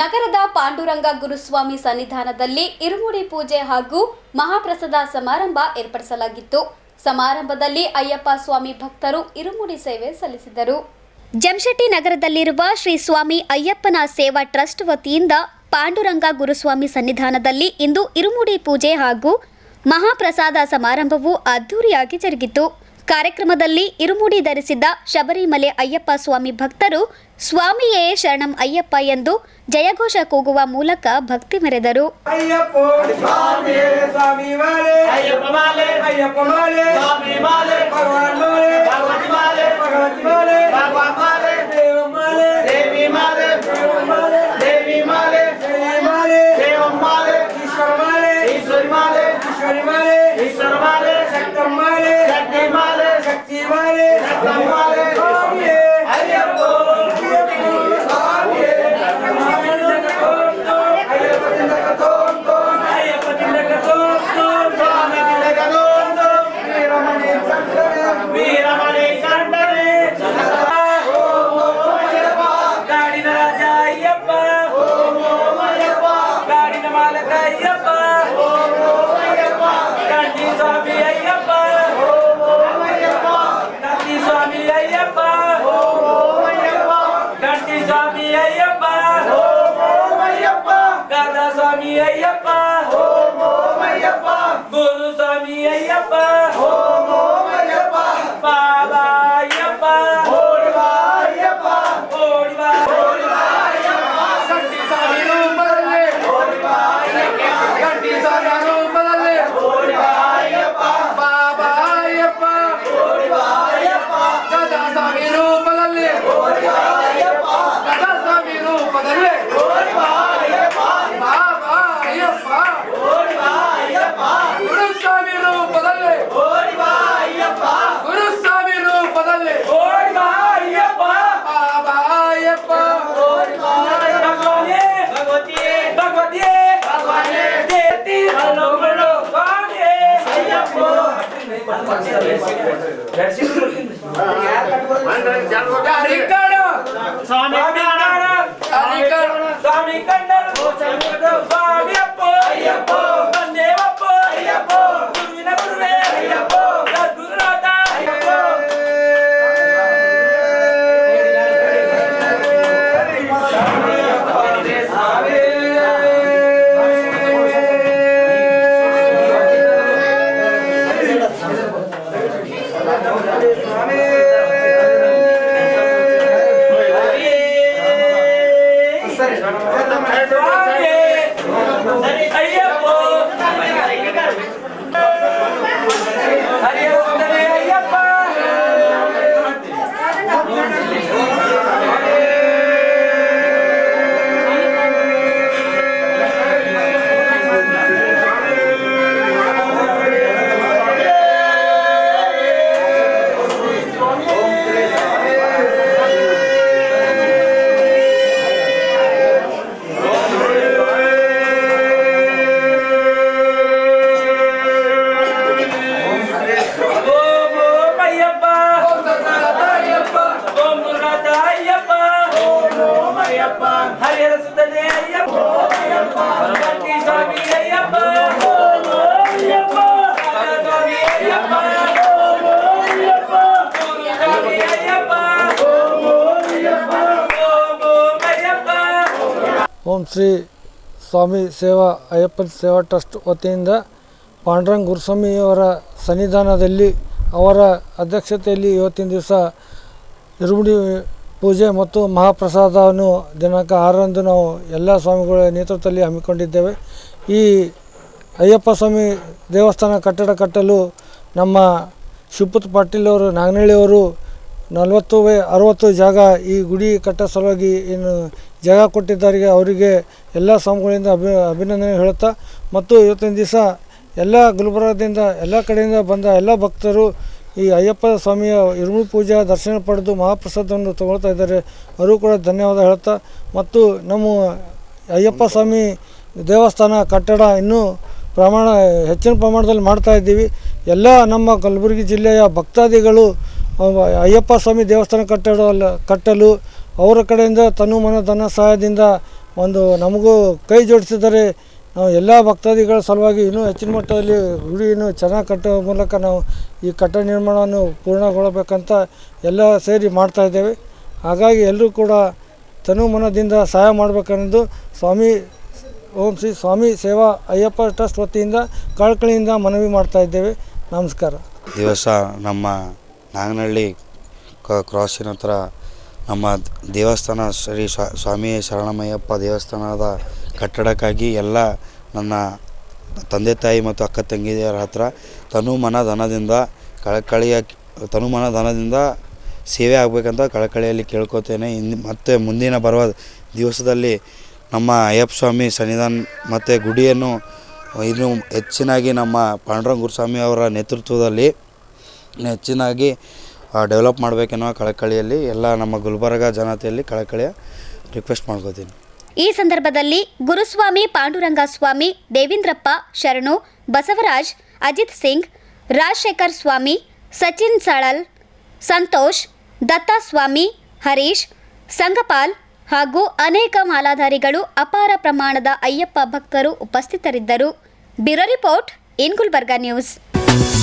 ನಗರದ ಪಾಂಡುರಂಗ ಗುರುಸ್ವಾಮಿ ಸನ್ನಿಧಾನದಲ್ಲಿ ಇರುಮುಡಿ ಪೂಜೆ ಹಾಗೂ ಮಹಾಪ್ರಸಾದ ಸಮಾರಂಭ ಏರ್ಪಡಿಸಲಾಗಿತ್ತು. ಸಮಾರಂಭದಲ್ಲಿ ಅಯ್ಯಪ್ಪ ಸ್ವಾಮಿ ಭಕ್ತರು ಇರುಮುಡಿ ಸೇವೆ ಸಲ್ಲಿಸಿದರು. ಜಮಶೆಟ್ಟಿ ನಗರದಲ್ಲಿರುವ ಶ್ರೀ ಸ್ವಾಮಿ ಅಯ್ಯಪ್ಪನ ಸೇವಾ ಟ್ರಸ್ಟ್ ವತಿಯಿಂದ ಪಾಂಡುರಂಗ ಗುರುಸ್ವಾಮಿ ಸನ್ನಿಧಾನದಲ್ಲಿ ಇಂದು ಇರುಮುಡಿ ಪೂಜೆ ಹಾಗೂ ಮಹಾಪ್ರಸಾದ ಸಮಾರಂಭವು ಅದ್ದೂರಿಯಾಗಿ ಜರುಗಿತು. ಕಾರ್ಯಕ್ರಮದಲ್ಲಿ ಇರುಮುಡಿ ಧರಿಸಿದ್ದ ಶಬರಿಮಲೆ ಅಯ್ಯಪ್ಪ ಸ್ವಾಮಿ ಭಕ್ತರು ಸ್ವಾಮಿಯೇ ಶರಣಂ ಅಯ್ಯಪ್ಪ ಎಂದು ಜಯಘೋಷ ಕೂಗುವ ಮೂಲಕ ಭಕ್ತಿ ಮೆರೆದರು. Abraão దర్శనం mujeres, no. ಓಂ ಶ್ರೀ ಸ್ವಾಮಿ ಸೇವಾ ಅಯ್ಯಪ್ಪನ ಸೇವಾ ಟ್ರಸ್ಟ್ ವತಿಯಿಂದ ಪಾಂಡುರಂಗ ಗುರುಸ್ವಾಮಿಯವರ ಸನ್ನಿಧಾನದಲ್ಲಿ ಅವರ ಅಧ್ಯಕ್ಷತೆಯಲ್ಲಿ ಇವತ್ತಿನ ದಿವಸ ಇರುಮುಡಿ ಪೂಜೆ ಮತ್ತು ಮಹಾಪ್ರಸಾದವನ್ನು ದಿನಾಂಕ ಆರರಂದು ನಾವು ಎಲ್ಲ ಸ್ವಾಮಿಗಳ ನೇತೃತ್ವದಲ್ಲಿ ಹಮ್ಮಿಕೊಂಡಿದ್ದೇವೆ. ಈ ಅಯ್ಯಪ್ಪ ಸ್ವಾಮಿ ದೇವಸ್ಥಾನ ಕಟ್ಟಡ ಕಟ್ಟಲು ನಮ್ಮ ಶಿವಪುತ್ ಪಾಟೀಲ್ ಅವರು ನಾಗನಹಳ್ಳಿಯವರು ನಲವತ್ತು ಅರವತ್ತು ಜಾಗ ಈ ಗುಡಿ ಕಟ್ಟ ಸಲುವಾಗಿ ಏನು ಜಾಗ ಕೊಟ್ಟಿದ್ದವರಿಗೆ ಅವರಿಗೆ ಎಲ್ಲ ಸ್ವಾಮಿಗಳಿಂದ ಅಭಿ, ಅಭಿನಂದನೆ ಹೇಳುತ್ತಾ, ಮತ್ತು ಇವತ್ತಿನ ದಿವಸ ಎಲ್ಲ ಗುಲ್ಬರ್ಗದಿಂದ ಎಲ್ಲ ಕಡೆಯಿಂದ ಬಂದ ಎಲ್ಲ ಭಕ್ತರು ಈ ಅಯ್ಯಪ್ಪ ಸ್ವಾಮಿಯ ಇರುಮುಡಿ ಪೂಜಾ ದರ್ಶನ ಪಡೆದು ಮಹಾಪ್ರಸಾದವನ್ನು ತಗೊಳ್ತಾ ಇದ್ದಾರೆ. ಅವರು ಕೂಡ ಧನ್ಯವಾದ ಹೇಳ್ತಾ ಮತ್ತು ನಮ್ಮ ಅಯ್ಯಪ್ಪ ಸ್ವಾಮಿ ದೇವಸ್ಥಾನ ಕಟ್ಟಡ ಇನ್ನೂ ಪ್ರಮಾಣ, ಹೆಚ್ಚಿನ ಪ್ರಮಾಣದಲ್ಲಿ ಮಾಡ್ತಾ ಇದ್ದೀವಿ. ಎಲ್ಲ ನಮ್ಮ ಕಲಬುರಗಿ ಜಿಲ್ಲೆಯ ಭಕ್ತಾದಿಗಳು ಅಯ್ಯಪ್ಪ ಸ್ವಾಮಿ ದೇವಸ್ಥಾನ ಕಟ್ಟಡ, ಕಟ್ಟಲು ಅವರ ಕಡೆಯಿಂದ ತನು ಮನ ಧನ ಸಹಾಯದಿಂದ ಒಂದು ನಮಗೂ ಕೈ ಜೋಡಿಸಿದರೆ ನಾವು ಎಲ್ಲ ಭಕ್ತಾದಿಗಳ ಸಲುವಾಗಿ ಇನ್ನೂ ಹೆಚ್ಚಿನ ಮಟ್ಟದಲ್ಲಿ ಗುಡಿಯನ್ನು ಚೆನ್ನಾಗಿ ಕಟ್ಟುವ ಮೂಲಕ ನಾವು ಈ ಕಟ್ಟಡ ನಿರ್ಮಾಣವನ್ನು ಪೂರ್ಣಗೊಳ್ಳಬೇಕಂತ ಎಲ್ಲ ಸೇರಿ ಮಾಡ್ತಾಯಿದ್ದೇವೆ ಹಾಗಾಗಿ ಎಲ್ಲರೂ ಕೂಡ ತನು ಮನದಿಂದ ಸಹಾಯ ಮಾಡಬೇಕೆಂದು ಸ್ವಾಮಿ, ಓಂ ಶ್ರೀ ಸ್ವಾಮಿ ಸೇವಾ ಅಯ್ಯಪ್ಪ ಟ್ರಸ್ಟ್ ವತಿಯಿಂದ ಕಳಕಳಿಯಿಂದ ಮನವಿ ಮಾಡ್ತಾ ಇದ್ದೇವೆ. ನಮಸ್ಕಾರ. ದಿವಸ ನಮ್ಮ ನಾಗನಹಳ್ಳಿ ಕ್ರಾಸಿನ ಹತ್ರ ನಮ್ಮ ದೇವಸ್ಥಾನ ಶ್ರೀ ಸ್ವಾ- ಸ್ವಾಮಿ ಶರಣಮಯ್ಯಪ್ಪ ದೇವಸ್ಥಾನದ ಕಟ್ಟಡಕ್ಕಾಗಿ ಎಲ್ಲ ನನ್ನ ತಂದೆ ತಾಯಿ ಮತ್ತು ಅಕ್ಕ ತಂಗಿಯರ ಹತ್ರ ತನು ಧನದಿಂದ ಕಳಕಳಿಯ ತನು ಧನದಿಂದ ಸೇವೆ ಆಗಬೇಕಂತ ಕಳಕಳಿಯಲ್ಲಿ ಕೇಳ್ಕೊತೇನೆ. ಇನ್ನು ಮತ್ತು ಮುಂದಿನ ಬರುವ ದಿವಸದಲ್ಲಿ ನಮ್ಮ ಅಯ್ಯಪ್ಪ ಸ್ವಾಮಿ ಸನ್ನಿಧಾನ ಮತ್ತು ಗುಡಿಯನ್ನು ಇನ್ನು ಹೆಚ್ಚಿನಾಗಿ ನಮ್ಮ ಪಾಂಡುರಂಗ ಗುರುಸ್ವಾಮಿ ಅವರ ನೇತೃತ್ವದಲ್ಲಿ ಹೆಚ್ಚಿನಾಗಿ ಡೆವಲಪ್ ಮಾಡಬೇಕೆನ್ನುವ ಕಳಕಳಿಯಲ್ಲಿ ಎಲ್ಲ ನಮ್ಮ ಗುಲ್ಬರ್ಗ ಜನತೆಯಲ್ಲಿ ಕಳಕಳಿಯ ರಿಕ್ವೆಸ್ಟ್ ಮಾಡ್ಕೋತೀನಿ. ಈ ಸಂದರ್ಭದಲ್ಲಿ ಗುರುಸ್ವಾಮಿ ಪಾಂಡುರಂಗ ಸ್ವಾಮಿ ದೇವೇಂದ್ರಪ್ಪ ಶರಣು, ಬಸವರಾಜ್, ಅಜಿತ್ ಸಿಂಗ್, ರಾಜಶೇಖರ್ ಸ್ವಾಮಿ, ಸಚಿನ್ ಸಳಲ್, ಸಂತೋಷ್ ದತ್ತಾ ಸ್ವಾಮಿ ಹರೀಶ್, ಸಂಗಪಾಲ್ ಹಾಗೂ ಅನೇಕ ಮಾಲಾಧಾರಿಗಳು ಅಪಾರ ಪ್ರಮಾಣದ ಅಯ್ಯಪ್ಪ ಭಕ್ತರು ಉಪಸ್ಥಿತರಿದ್ದರು. Bureau report, in Gulbarga news.